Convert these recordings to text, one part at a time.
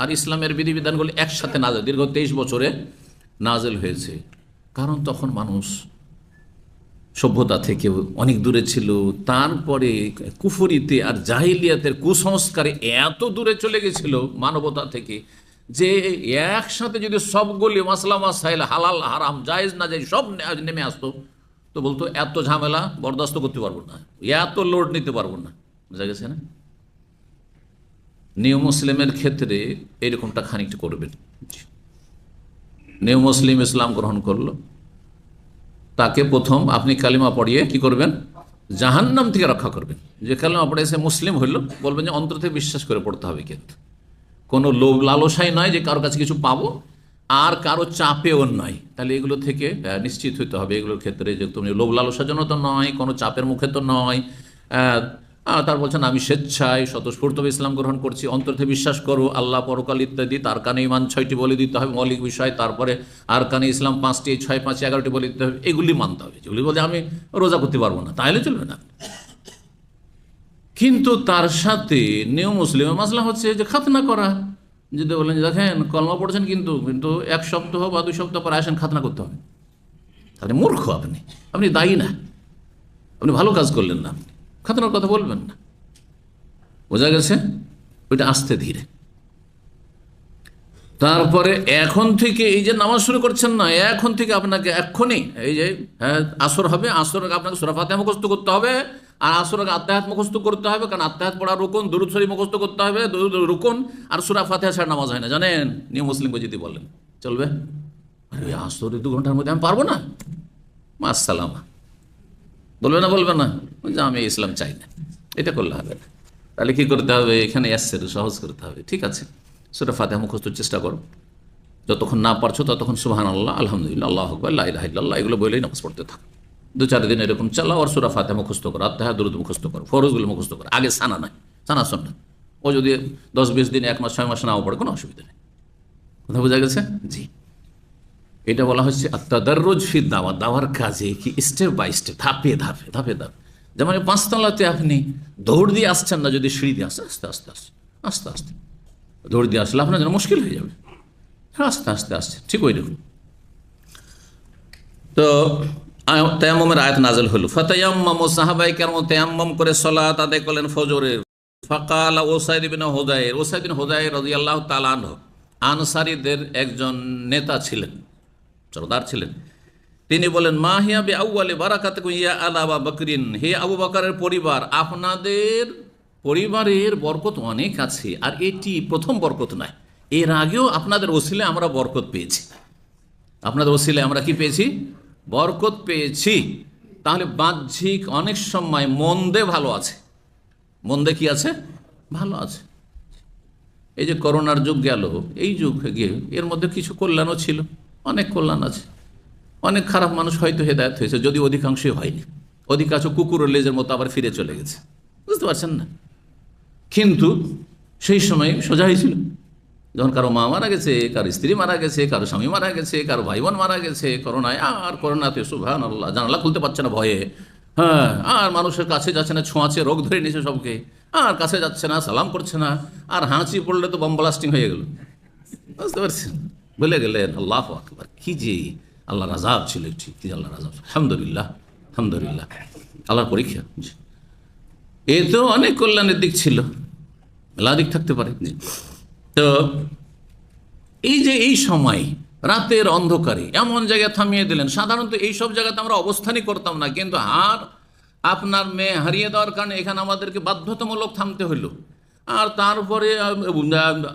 আর ইসলামের বিধিবিধানগুলি একসাথে নাজেল। দীর্ঘ তেইশ বছরে নাজেল হয়েছে। কারণ তখন মানুষ সভ্যতা থেকে অনেক দূরে ছিল। তারপরে কুফরিতে আর জাহিলিয়াতের কুসংস্কারে এত দূরে চলে গেছিল মানবতা থেকে যে একসাথে যদি সবগুলি মাসলা মাসাইল, হালাল, হারাম, জায়েজ, না যাই সব নেমে আসতো, তো বলতো, এত ঝামেলা বরদাস্ত করতে পারব না, এত লোড নিতে পারব না। বুঝা গেছে না? নিউ মুসলিমের ক্ষেত্রে এরকমটা খানিকটা করবেন। নিউ মুসলিম ইসলাম গ্রহণ করল। তাকে প্রথম আপনি কালিমা পড়িয়ে কি করবেন? জাহান্নাম থেকে রক্ষা করবেন। যে কালিমা পড়ে এসে মুসলিম হইল, বলবেন যে অন্তর থেকে বিশ্বাস করে পড়তে হবে কিন্তু। কোনো লোভ লালসাই নয় যে কারোর কাছে কিছু পাবো, আর কারও চাপেও নয়। তাহলে এগুলো থেকে নিশ্চিত হইতে হবে এগুলোর ক্ষেত্রে যে তুমি লোভ লালসার জন্য তো নয়, কোনো চাপের মুখে তো নয়। তার বলছেন, আমি স্বেচ্ছায় স্বতঃস্ফূর্তভাবে ইসলাম গ্রহণ করছি। অন্তর থেকে বিশ্বাস করো, আল্লাহ পরকাল ইত্যাদি। তার কানে ইমান ছয়টি বলে দিতে হবে, মৌলিক বিষয়। তারপরে আর কানে ইসলাম পাঁচটি, ছয়, পাঁচ এগারোটি বলে দিতে হবে। এগুলি মানতে হবে। যেগুলি বলে আমি রোজা করতে পারব না, তাহলে চলবে না। কিন্তু তার সাথে নিউ মুসলিমের মাসলা হচ্ছে যে খাতনা করা। যদি বলেন যে দেখেন, কলমা পড়ছেন কিন্তু কিন্তু এক সপ্তাহ বা দুই সপ্তাহ পরে আসেন, খাতনা করতে হবে। তাহলে মূর্খ আপনি। আপনি দায়ী না। আপনি ভালো কাজ করলেন না আপনি। খাতনার কথা বলবেন না। বোঝা গেছে? ওইটা আস্তে ধীরে। তারপরে এখন থেকে এই যে নামাজ শুরু করছেন না, এখন থেকে আপনাকে এক্ষুনি এই যে হ্যাঁ আসর হবে আসর আপনাকে সুরা ফাতেহা মুখস্থ করতে হবে, আর আসর আত্মাহাত মুখস্থ করতে হবে, কারণ আত্মাহাত পড়া রুকুন, দুরুদ শরীফ মুখস্থ করতে হবে রুকুন, আর সুরা ফাতেহা ছাড়া নামাজ হয় না। জানেন, নিউ মুসলিমকে যদি বলেন, চলবে? আরে ওই আসর দু ঘণ্টার মধ্যে আমি পারব না? মাসালামা বলবে না বলবে না। যে আমি ইসলাম চাই না। এটা করলে হবে না। তাহলে কি করতে হবে? এখানে এসছে সহজ করতে হবে। ঠিক আছে। সেটা ফাতেহা মুখস্থর চেষ্টা করো। যতক্ষণ না পারছ, ততক্ষণ সুহান আল্লাহ আলহামদুলিল্লাহ, আল্লাহ আকবর লাইলাহিল্লাহ এগুলো বলেই নামাজ পড়তে থাকো। দু চার দিন এরকম চালাও আর সুরা ফাতেহা মুখস্থ করো। আত্মাহা, দুরুদ মুখস্থ করো। ফরজগুলো মুখস্থ করো। আগে সানা নাই। সানা শোন না ও যদি দশ বিশ দিন এক মাস, ছয় মাস নাও পড়ে, কোনো অসুবিধা নেই। কথা বোঝা গেছে? জি। এটা বলা হচ্ছে আত্মাদাররোজ ফির দাওয়া। দাওয়ার কাজে কি স্টেপ বাই স্টেপ ধাপে ধাপে ধাপে ধাপে। যেমন পাঁচতলাতে আপনি দৌড় দিয়ে আসছেন না, যদি সিঁড়ি দিয়ে আসে আস্তে আস্তে আস্তে আস্তে আস্তে। দৌড় দিয়ে আসলে আপনার জন্য মুশকিল হয়ে যাবে। আস্তে আস্তে আসছে ঠিক ওই রকম। তো তেয়াম্মমের আয়াত নাজল হলো, ফতায়াম্মাম সাহাবাই কেমন তেয়াম্মম করে সলাত আদায় করলেন ফজরের ফাকাল ওসাইদ বিন হোদায়ের, ওসাইদ বিন হোদায়ের রাজি আল্লাহ তালান আনসারিদের একজন নেতা ছিলেন সরদার ছিলেন। তিনি বলেন মা হিয়া বে বারাকাত ইয়া আলা বা বকরিন। হে আবু বকরের পরিবার, আপনাদের পরিবারের বরকত অনেক আছে, আর এটি প্রথম বরকত নয়। এর আগেও আপনাদের ওসিলে আমরা বরকত পেয়েছি। আপনাদের ওসিলে আমরা কি পেয়েছি? বরকত পেয়েছি। তাহলে বাহ্যিক অনেক সময় মন্দে ভালো আছে। মন্দে কি আছে? ভালো আছে। এই যে করোনার যুগ গেল, এই যুগ গিয়ে এর মধ্যে কিছু কল্যাণও ছিল, অনেক কল্যাণ আছে। অনেক খারাপ মানুষ হয়তো হেদায়ত হয়েছে, যদি অধিকাংশই হয়নি। অধিকাংশ কুকুরের লেজের মতো আবার ফিরে চলে গেছে। বুঝতে পারছেন না? কিন্তু সেই সময় সোজা হয়েছিল। যখন কারও মা মারা গেছে, কারও স্ত্রী মারা গেছে, কারও স্বামী মারা গেছে, কারও ভাই বোন মারা গেছে, করোনায় আর করোনাতে সুভান আল্লাহ জানালা খুলতে পারছে না ভয়ে। হ্যাঁ আর মানুষের কাছে যাচ্ছে না, ছোঁয়াচে রোগ ধরে নিয়েছে সবকে। আর কাছে যাচ্ছে না, সালাম করছে না, আর হাঁচি পড়লে তো বম ব্লাস্টিং হয়ে গেল। বুঝতে পারছেন? বলে গেলেন, আল্লাহ আকবার, কি যে আল্লাহ রাজাব ছিল ঠিক কি আল্লাহ রাজাব আলহামদুলিল্লাহ আলহামদুলিল্লাহ। আল্লাহর পরীক্ষা এ তো অনেক কল্যাণের দিক ছিল। মেলা দিক থাকতে পারে। তো এই যে এই সময়, রাতের অন্ধকারে এমন জায়গায় থামিয়ে দিলেন। সাধারণত এই সব জায়গাতে আমরা অবস্থানই করতাম না। কিন্তু হার আপনার মেয়ে হারিয়ে দেওয়ার কারণে এখানে আমাদেরকে বাধ্যতামূলক থামতে হইল। আর তারপরে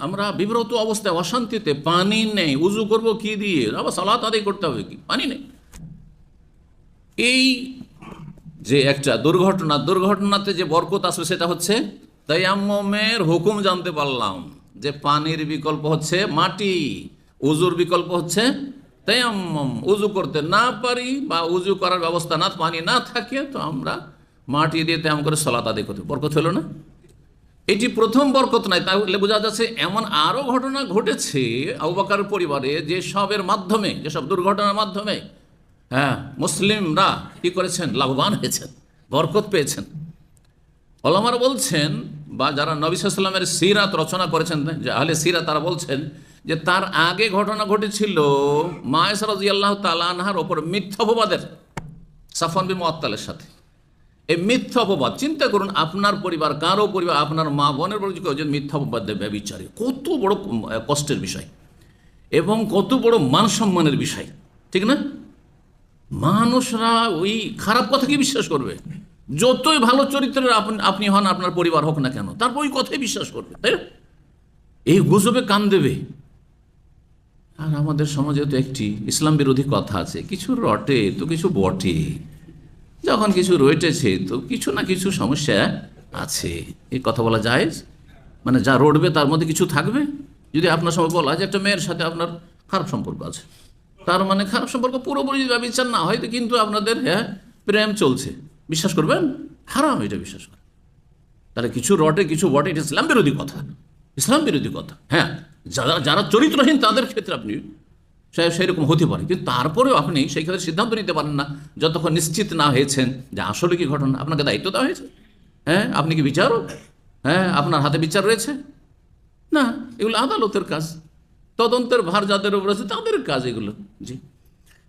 আমরা বিব্রত অবস্থায়, অশান্তিতে, পানি নেই, উজু করব কি দিয়ে? আবার সালাত আদায় করতে হবে কি? পানি নেই। এই যে একটা দুর্ঘটনা, দুর্ঘটনাতে যে বরকত আসবে সেটা হচ্ছে তাইয়াম্মের হুকুম জানতে পারলাম যে পানির বিকল্প হচ্ছে মাটি, উজুর বিকল্প হচ্ছে তাইয়াম্মম উজু করতে না পারি বা উজু করার ব্যবস্থা না, পানি না থাকে, তো আমরা মাটি দিয়ে তেমন করে সলাত আদায় করতে বরকত হলো না? এটি প্রথম বরকত নয় তাহলে বোঝা যাচ্ছে এমন আরও ঘটনা ঘটেছে আবুবাকার পরিবারে যে সবের মাধ্যমে যেসব দুর্ঘটনার মাধ্যমে হ্যাঁ মুসলিমরা কি করেছেন? লাভবান হয়েছেন, বরকত পেয়েছেন। ওলামার বলছেন, বা যারা নবী সাল্লামের সিরাত রচনা করেছেন, যে আহলে সিরাত, তারা বলছেন যে তার আগে ঘটনা ঘটেছিল মায়েস রাজি আল্লাহ তালানহার ওপর মিথ্যা অপবাদের সাফন বিন মোয়াত্তালের সাথে। এই মিথ্যা অপবাদ, চিন্তা করুন, আপনার পরিবার, কারও পরিবার, আপনার মা বোনের যদি মিথ্যা অপবাদ দেবে বিচারে কত বড় কষ্টের বিষয় এবং কত বড় মান সম্মানের বিষয়, ঠিক না? মানুষরা ওই খারাপ কথাকে বিশ্বাস করবে। যতই ভালো চরিত্রের আপনি হন, আপনার পরিবার হোক না কেন, তারপর ওই কথাই বিশ্বাস করবে, তাই? এই গুজবে কান দেবে। আর আমাদের সমাজে তো একটি ইসলাম বিরোধী কথা আছে, কিছু রটে তো কিছু বটে। যখন কিছু রয়েছে, তো কিছু না কিছু সমস্যা আছে। এই কথা বলা যায় মানে যা রটবে তার মধ্যে কিছু থাকবে। যদি আপনার সময় বলা যে একটা মেয়ের সাথে আপনার খারাপ সম্পর্ক আছে। তার মানে খারাপ সম্পর্ক পুরোপুরি বিচার না হয়, তো কিন্তু আপনাদের হ্যাঁ প্রেম চলছে। বিশ্বাস করবেন? হারাম এটা বিশ্বাস করেন তাহলে কিছু রটে, কিছু বটে, এটা ইসলাম বিরোধী কথা। ইসলাম বিরোধী কথা হ্যাঁ। যারা যারা চরিত্রহীন, তাদের ক্ষেত্রে আপনি সেরকম হতে পারে। কিন্তু তারপরেও আপনি সেই ক্ষেত্রে সিদ্ধান্ত নিতে পারেন না, যতক্ষণ নিশ্চিত না হয়েছেন যে আসলে কি ঘটনা, আপনাকে দায়িত্ব দেওয়া হয়েছে। হ্যাঁ আপনি কি বিচারক? হ্যাঁ আপনার হাতে বিচার রয়েছে? না, এগুলো আদালতের কাজ। তদন্তের ভার যাদের উপর আছে তাদের কাজ এগুলো। জি।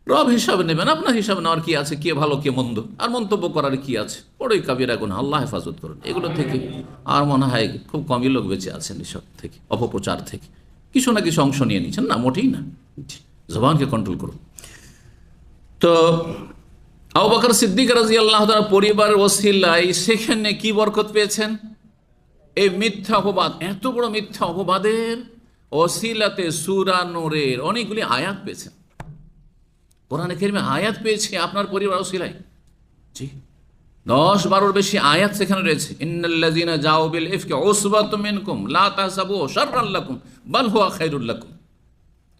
রব হিসাবে নেবেন, আপনার হিসাবে নেওয়ার কি আছে, কে ভালো, কে মন্দ, আর মন্তব্য করার কি আছে? বড়ই কাবিরা এখন আল্লাহ হেফাজত করুন। এগুলো থেকে আর মনে হয় খুব কমই লোক বেঁচে আছেন এসব থেকে, অপপ্রচার থেকে। কিছু না কিছু অংশ নিয়ে নিচ্ছেন, না, মোটেই না। জবানকে কন্ট্রোল করুন। তো আবু বকর সিদ্দিক রাজি আল্লাহ পরিবারের ওসিলায় সেখানে কি বরকত পেয়েছেন? এই মিথ্যা অপবাদ, এত বড় মিথ্যা অপবাদের অসিলাতে সুরা নোরের অনেকগুলি আয়াত পেয়েছেন। কোরআনে কেরিমে আয়াত পেয়েছে আপনার পরিবার অসিলায় জি। দশ বারোর বেশি আয়াত সেখানে রয়েছে। ইন্নাল্লাযীনা জাউ বিল ইফকি উসবাতুম মিনকুম, লা তাহসাবু শাররাল লাকুম, বাল হুয়া খায়রুল লাকুম।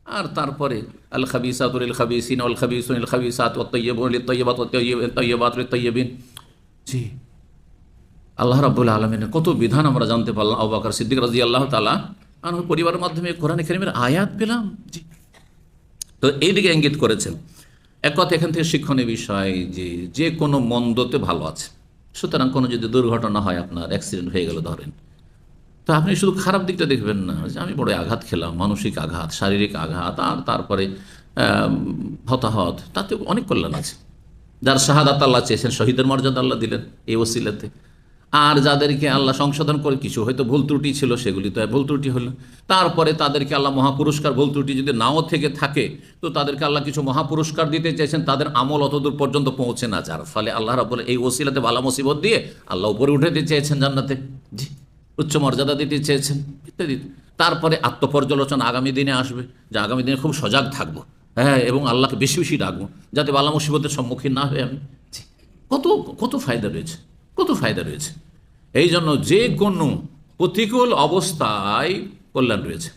আর তারপরে আল খাবিসাতুল খাবিসিন ওয়াল খাবিসুন লিল খাবিসাত ওয়াত তাইয়্যিবাত লিত তাইয়্যিবিন জি। আল্লাহ রাব্বুল আলমিনের কত বিধান আমরা জানতে পারলাম আবু বকর সিদ্দিক রাজি আল্লাহ তালা আর পরিবারের মাধ্যমে কোরআন কারীমের আয়াত পেলাম। জি। তো এইদিকে ইঙ্গিত করেছেন। এক কথা এখান থেকে শিক্ষণীয় বিষয় যে যে কোনো মন্দতে ভালো আছে। সুতরাং কোনো যদি দুর্ঘটনা হয় আপনার অ্যাক্সিডেন্ট হয়ে গেল ধরেন। তো আপনি শুধু খারাপ দিকটা দেখবেন না, যে আমি বড় আঘাত খেলাম, মানসিক আঘাত, শারীরিক আঘাত, আর তারপরে হতাহত, তাতে অনেক কল্যাণ আছে। যার শাহাদাত আল্লাহ চেয়েছেন, শহীদের মর্যাদা আল্লাহ দিলেন এই ওসিলাতে। আর যাদেরকে আল্লাহ সংশোধন করে, কিছু হয়তো ভুল ত্রুটি ছিল, সেগুলি তো ভুল ত্রুটি হলো। তারপরে তাদেরকে আল্লাহ মহাপুরস্কার, ভুল ত্রুটি যদি নাও থেকে থাকে, তো তাদেরকে আল্লাহ কিছু মহাপুরস্কার দিতে চাইছেন তাদের আমল অতদূর পর্যন্ত পৌঁছে না যার। ফলে আল্লাহ রাবুল এই ওসিলাতে ভালা মুসিবত দিয়ে আল্লাহ উপরে উঠে দিতে চেয়েছেন জান্নাতে। জি। উচ্চ মর্যাদা দিতে চেয়েছেন, ইত্যাদি। তারপরে আত্মপর্যালোচনা আগামী দিনে আসবে, যে আগামী দিনে খুব সজাগ থাকব হ্যাঁ এবং আল্লাহকে বেশি বেশি ডাকবো, যাতে বালা মুসিবতের সম্মুখীন না হয়ে আমি কত কত ফায়দা রয়েছে, কত ফায়দা রয়েছে। এই জন্য যে কোনো প্রতিকূল অবস্থায় কল্যাণ রয়েছে।